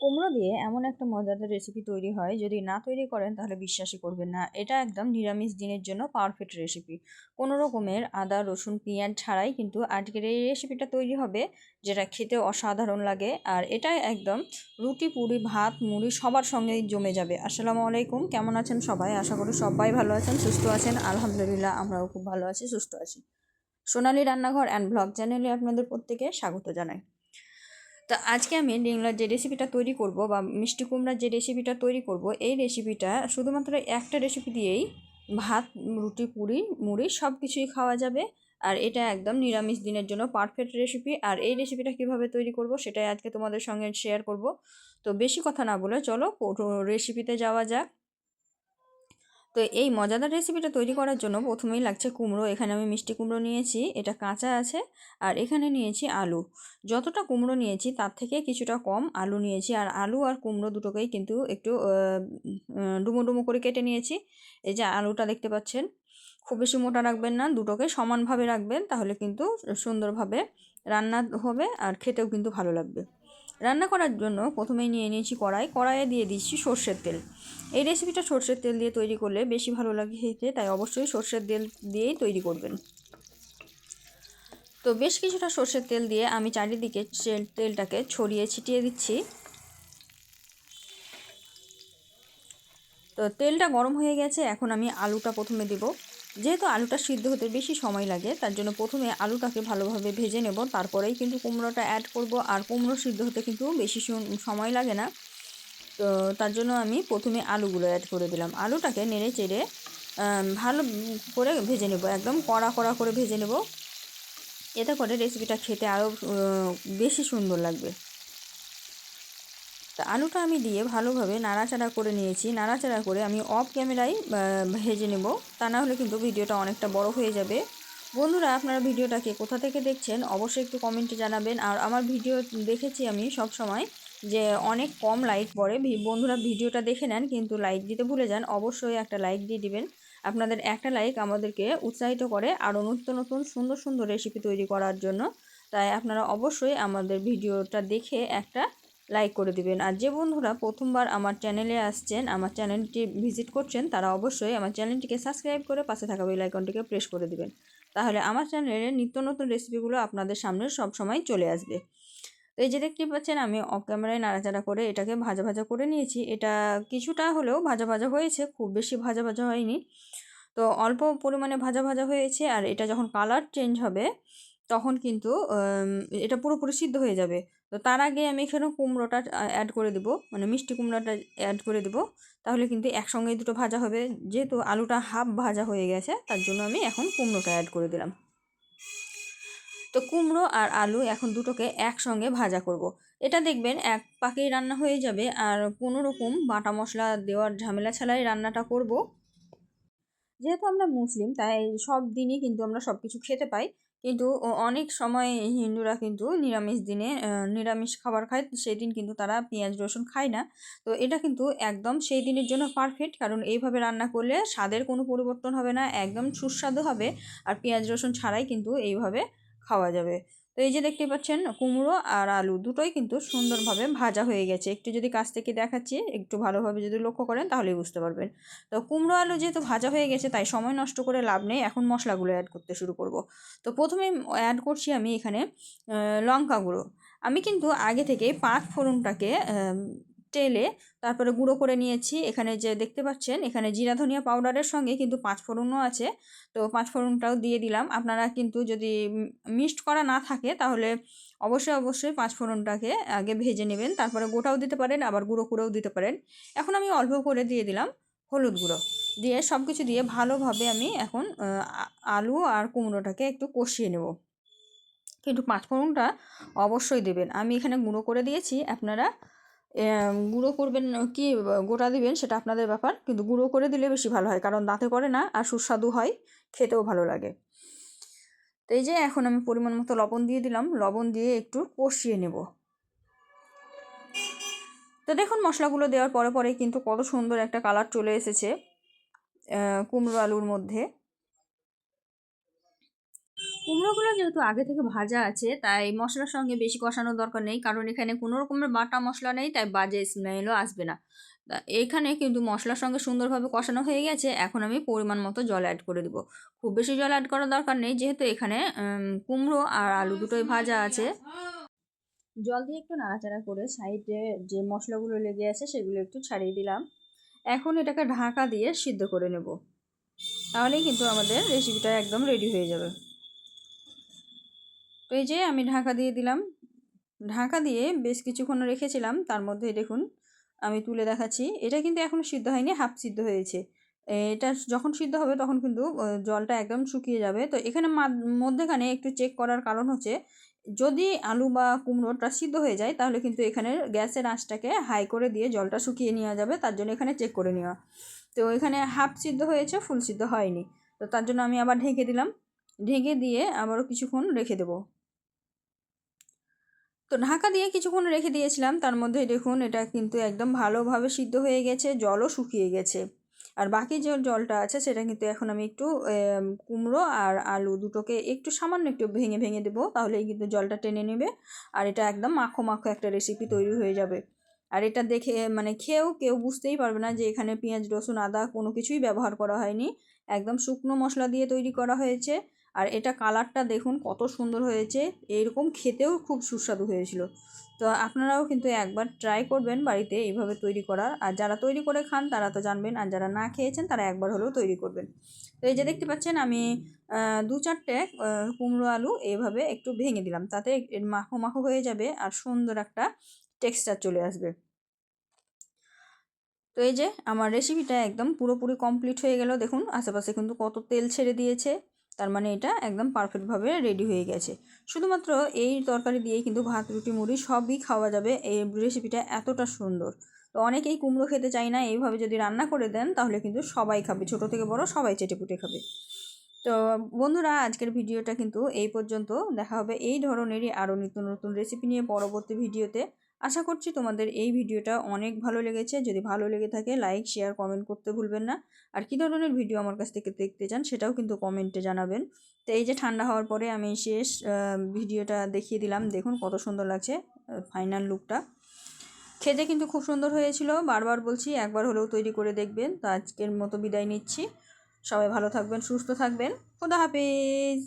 কুমড়ো দিয়ে এমন একটা মজাদার রেসিপি তৈরি হয়, যদি না তৈরি করেন তাহলে বিশ্বাসই করবেন না। এটা একদম নিরামিষ দিনের জন্য পারফেক্ট রেসিপি কোনো রকমের আদা, রসুন, পেঁয়াজ ছাড়াই কিন্তু আজকের এই রেসিপিটা তৈরি হবে, যেটা খেতে অসাধারণ লাগে। আর এটা একদম রুটি, পুরি, ভাত, মুড়ি সবার সঙ্গেই জমে যাবে। আসসালামু আলাইকুম, কেমন আছেন সবাই? আশা করি সবাই ভালো আছেন, সুস্থ আছেন। আলহামদুলিল্লাহ, আমরাও খুব ভালো আছি, সুস্থ আছি। সোনালি রান্নাঘর অ্যান্ড ব্লগ চ্যানেলে আপনাদের প্রত্যেকে স্বাগত জানাই। তো আজকে আমি ডিংলার যে রেসিপিটা তৈরি করব বা মিষ্টি কুমড়ার যে রেসিপিটা তৈরি করব, এই রেসিপিটা শুধুমাত্র একটা রেসিপি দিয়েই ভাত, রুটি, পুরি, মুড়ি সব কিছুই খাওয়া যাবে। আর এটা একদম নিরামিষ দিনের জন্য পারফেক্ট রেসিপি আর এই রেসিপিটা কীভাবে তৈরি করব সেটাই আজকে তোমাদের সঙ্গে শেয়ার করব। তো বেশি কথা না বলে চলো রেসিপিতে যাওয়া যাক। তো এই মজাদার রেসিপিটা তৈরি করার জন্য প্রথমেই লাগছে কুমড়ো। এখানে আমি মিষ্টি কুমড়ো নিয়েছি, এটা কাঁচা আছে, আর এখানে নিয়েছি আলু। যতটা কুমড়ো নিয়েছি, তার থেকে কিছুটা কম আলু নিয়েছি, আর আলু আর কুমড়ো দুটোকেই কিন্তু একটু ডুমো ডুমো করে কেটে নিয়েছি। এই যে আলুটা দেখতে পাচ্ছেন, খুব বেশি মোটা রাখবেন না, দুটোকে সমানভাবে রাখবেন, তাহলে কিন্তু সুন্দরভাবে রান্না হবে আর খেতেও কিন্তু ভালো লাগবে। রান্না করার জন্য প্রথমেই নিয়ে নিয়েছি কড়াই। কড়াইয়ে দিয়ে দিচ্ছি সর্ষের তেল। এই রেসিপিটা সর্ষের তেল দিয়ে তৈরি করলে বেশি ভালো লাগে খেতে, তাই অবশ্যই সর্ষের তেল দিয়েই তৈরি করবেন। তো বেশ কিছুটা সর্ষের তেল দিয়ে আমি চারিদিকে তেলটাকে ছড়িয়ে ছিটিয়ে দিচ্ছি। তো তেলটা গরম হয়ে গেছে, এখন আমি আলুটা প্রথমে দেব। যেহেতু আলুটা সিদ্ধ হতে বেশি সময় লাগে, তার জন্য প্রথমে আলুটাকে ভালোভাবে ভেজে নেব। তারপরেই কিন্তু কুমড়োটা অ্যাড করব। আর কুমড়ো সিদ্ধ হতে কিন্তু বেশি সময় লাগে না। তো তার জন্য আমি প্রথমে আলুগুলো অ্যাড করে দিলাম। আলুটাকে নেড়ে চেড়ে ভালো করে ভেজে নেব। একদম কড়া কড়া করে ভেজে নেব। এতে করে রেসিপিটা খেতে আরও বেশি সুন্দর লাগবে। তা আলুটা আমি দিয়ে ভালোভাবে নাড়াচাড়া করে নিয়েছি। নাড়াচাড়া করে আমি অফ ক্যামেরায় ভেজে নেব। তা না হলে কিন্তু ভিডিওটা অনেকটা বড় হয়ে যাবে। বন্ধুরা, আপনারা ভিডিওটাকে কোথা থেকে দেখছেন অবশ্যই একটু কমেন্টে জানাবেন। আর আমার ভিডিও দেখেছি আমি সব সময় যে অনেক কম লাইক পড়ে। বন্ধুরা ভিডিওটা দেখে নেন, কিন্তু লাইক দিতে ভুলে যান, অবশ্যই একটা লাইক দিয়ে দিবেন। আপনাদের একটা লাইক আমাদেরকে উৎসাহিত করে আরও নতুন নতুন সুন্দর সুন্দর রেসিপি তৈরি করার জন্য। তাই আপনারা অবশ্যই আমাদের ভিডিওটা দেখে একটা লাইক করে দিবেন। আর যে বন্ধুরা প্রথমবার আমার চ্যানেলে আসছেন, আমার চ্যানেলটি ভিজিট করছেন, তারা অবশ্যই আমার চ্যানেলটিকে সাবস্ক্রাইব করে পাশে থাকা বেল আইকনটিকে প্রেস করে দিবেন। তাহলে আমার চ্যানেলে নিত্য নতুন রেসিপিগুলো আপনাদের সামনে সব সময় চলে আসবে। তো এই যে দেখতে পাচ্ছেন, আমি অফ ক্যামেরায় নাড়াচাড়া করে এটাকে ভাজা ভাজা করে নিয়েছি। এটা কিছুটা হলেও ভাজা ভাজা হয়েছে, খুব বেশি ভাজা ভাজা হয়নি। তো অল্প পরিমাণে ভাজা ভাজা হয়েছে, আর এটা যখন কালার চেঞ্জ হবে তখন কিন্তু এটা পুরোপুরি সিদ্ধ হয়ে যাবে। তো তার আগে আমি এখানে কুমড়োটা অ্যাড করে দেবো। মানে মিষ্টি কুমড়োটা অ্যাড করে দেবো। তাহলে কিন্তু একসঙ্গেই দুটো ভাজা হবে। যেহেতু আলুটা হাফ ভাজা হয়ে গেছে, তার জন্য আমি এখন কুমড়োটা অ্যাড করে দিলাম। তো কুমড়ো আর আলু এখন দুটোকে একসঙ্গে ভাজা করব। এটা দেখবেন এক পাকেই রান্না হয়ে যাবে। আর কোনো রকম বাটা মশলা দেওয়ার ঝামেলা ছাড়াই রান্নাটা করব। যেহেতু আমরা মুসলিম, তাই সব দিনই কিন্তু আমরা সব কিছু খেতে পাই। কিন্তু অনেক সময় হিন্দুরা কিন্তু নিরামিষ দিনে নিরামিষ খাবার খায়। সেই দিন কিন্তু তারা পেঁয়াজ, রসুন খায় না। তো এটা কিন্তু একদম সেই দিনের জন্য পারফেক্ট কারণ এইভাবে রান্না করলে স্বাদের কোনো পরিবর্তন হবে না, একদম সুস্বাদু হবে। আর পেঁয়াজ, রসুন ছাড়াই কিন্তু এইভাবে খাওয়া যাবে। এই যে দেখতে পাচ্ছেন, কুমড়ো আর আলু দুটোই কিন্তু সুন্দরভাবে ভাজা হয়ে গেছে। একটু যদি কাছ থেকে দেখাচ্ছি, একটু ভালোভাবে যদি লক্ষ্য করেন তাহলেই বুঝতে পারবেন। তো কুমড়ো আলু যেহেতু ভাজা হয়ে গেছে, তাই সময় নষ্ট করে লাভ নেই। এখন মশলাগুলো অ্যাড করতে শুরু করব। তো প্রথমে অ্যাড করছি আমি এখানে লঙ্কা গুঁড়ো। আমি কিন্তু আগে থেকে পাঁচ ফোড়নটাকে তেলে তারপরে গুঁড়ো করে নিয়েছি। এখানে যে দেখতে পাচ্ছেন, এখানে জিরা ধনিয়া পাউডারের সঙ্গে কিন্তু পাঁচ ফোড়নও আছে। তো পাঁচ ফোড়নটাও দিয়ে দিলাম। আপনারা কিন্তু যদি মিক্সড করা না থাকে, তাহলে অবশ্যই অবশ্যই পাঁচ ফোড়নটাকে আগে ভেজে নেবেন। তারপরে গোটাও দিতে পারেন, আবার গুঁড়ো করেও দিতে পারেন। এখন আমি অল্প করে দিয়ে দিলাম হলুদ গুঁড়ো। দিয়ে সব কিছু দিয়ে ভালোভাবে আমি এখন আলু আর কুমড়োটাকে একটু কষিয়ে নেব। কিন্তু পাঁচ ফোড়নটা অবশ্যই দেবেন। আমি এখানে গুঁড়ো করে দিয়েছি। আপনারা গুঁড়ো করবেন, কি, গোটা দিবেন সেটা আপনাদের ব্যাপার, কিন্তু গুঁড়ো করে দিলে বেশি ভালো হয়, কারণ দাঁতে করে না আর সুস্বাদু হয়, খেতেও ভালো লাগে। তো এই যে এখন আমি পরিমাণ মতো লবণ দিয়ে দিলাম, লবণ দিয়ে একটু কষিয়ে নেব। তো দেখুন মশলাগুলো দেওয়ার পরে পরে কিন্তু কত সুন্দর একটা কালার চলে এসেছে কুমড়ো আলুর মধ্যে। কুমড়োগুলো যেহেতু আগে থেকে ভাজা আছে, তাই মশলার সঙ্গে বেশি কষানোর দরকার নেই। কারণ এখানে কোনো রকমের বাটা মশলা নেই, তাই বাজে স্মেলও আসবে না। এখানে কিন্তু মশলার সঙ্গে সুন্দরভাবে কষানো হয়ে গেছে। এখন আমি পরিমাণ মতো জল অ্যাড করে দিব। খুব বেশি জল অ্যাড করার দরকার নেই, যেহেতু এখানে কুমড়ো আর আলু দুটোই ভাজা আছে। জল দিয়ে একটু নাড়াচাড়া করে সাইডে যে মশলাগুলো লেগে আছে, সেগুলো একটু ছাড়িয়ে দিলাম। এখন এটাকে ঢাকা দিয়ে সিদ্ধ করে নেব। তাহলেই কিন্তু আমাদের রেসিপিটা একদম রেডি হয়ে যাবে। তো এই যে আমি ঢাকা দিয়ে দিলাম। ঢাকা দিয়ে বেশ কিছুক্ষণ রেখেছিলাম। তার মধ্যে দেখুন, আমি তুলে দেখাচ্ছি। এটা কিন্তু এখনও সিদ্ধ হয়নি, হাফ সিদ্ধ হয়েছে। এটা যখন সিদ্ধ হবে তখন কিন্তু জলটা একদম শুকিয়ে যাবে। তো এখানে মধ্যেখানে একটু চেক করার কারণ হচ্ছে, যদি আলু বা কুমড়োটা সিদ্ধ হয়ে যায়, তাহলে কিন্তু এখানে গ্যাসের আঁচটাকে হাই করে দিয়ে জলটা শুকিয়ে নেওয়া যাবে। তার জন্য এখানে চেক করে নেওয়া। তো এখানে হাফ সিদ্ধ হয়েছে ফুল সিদ্ধ হয়নি। তো তার জন্য আমি আবার ঢেকে দিলাম। ঢেকে দিয়ে আবারও কিছুক্ষণ রেখে দেবো। তো ঢাকা দিয়ে কিছুক্ষণ রেখে দিয়েছিলাম, তার মধ্যে দেখুন এটা কিন্তু একদম ভালোভাবে সিদ্ধ হয়ে গেছে, জলও শুকিয়ে গেছে। আর বাকি যে জলটা আছে সেটা কিন্তু এখন আমি একটু কুমড়ো আর আলু দুটোকে একটু সামান্য একটু ভেঙে ভেঙে দেবো, তাহলেই কিন্তু জলটা টেনে নেবে। আর এটা একদম মাখো মাখো একটা রেসিপি তৈরি হয়ে যাবে। আর এটা দেখে মানে খেয়েও কেউ বুঝতেই পারবে না যে এখানে পেঁয়াজ, রসুন, আদা কোনো কিছুই ব্যবহার করা হয়নি। একদম শুকনো মশলা দিয়ে তৈরি করা হয়েছে। আর এটা কালারটা দেখুন কত সুন্দর হয়েছে। এরকম খেতেও খুব সুস্বাদু হয়েছিল। তো আপনারাও কিন্তু একবার ট্রাই করবেন বাড়িতে এইভাবে তৈরি করার। আর যারা তৈরি করে খান তারা তো জানবেন, আর যারা না খেয়েছেন তারা একবার হলেও তৈরি করবেন। তো এই যে দেখতে পাচ্ছেন আমি দু চারটে কুমড়ো আলু এইভাবে একটু ভেঙে দিলাম। তাতে মাখো মাখো হয়ে যাবে আর সুন্দর একটা টেক্সচার চলে আসবে। তো এই যে আমার রেসিপিটা একদম পুরোপুরি কমপ্লিট হয়ে গেল। দেখুন, আশেপাশে কিন্তু কত তেল ছেড়ে দিয়েছে। তার মানে এটা একদম পারফেক্টভাবে রেডি হয়ে গেছে। শুধুমাত্র এই তরকারি দিয়েই কিন্তু ভাত, রুটি, মুড়ি সবই খাওয়া যাবে। এই রেসিপিটা এতটা সুন্দর। তো অনেকেই কুমড়ো খেতে চায় না, এইভাবে যদি রান্না করে দেন তাহলে কিন্তু সবাই খাবে, ছোট থেকে বড় সবাই চেটেপুটে খাবে। তো বন্ধুরা, আজকের ভিডিওটা কিন্তু এই পর্যন্ত। দেখা হবে এই ধরনেরই আরও নতুন নতুন রেসিপি নিয়ে পরবর্তী ভিডিওতে। আশা করছি তোমাদের এই ভিডিওটা অনেক ভালো লেগেছে। যদি ভালো লেগে থাকে লাইক শেয়ার কমেন্ট করতে ভুলবেন না। আর কী ধরনের ভিডিও আমার কাছ থেকে দেখতে চান, সেটাও কিন্তু কমেন্টে জানাবেন। তো এই যে ঠান্ডা হওয়ার পরে আমি শেষ ভিডিওটা দেখিয়ে দিলাম। দেখুন কত সুন্দর লাগছে ফাইনাল লুকটা খেতে কিন্তু খুব সুন্দর হয়েছিল। বারবার বলছি, একবার হলেও তৈরি করে দেখবেন। তো আজকের মতো বিদায় নিচ্ছি। সবাই ভালো থাকবেন, সুস্থ থাকবেন। খোদা হাফেজ!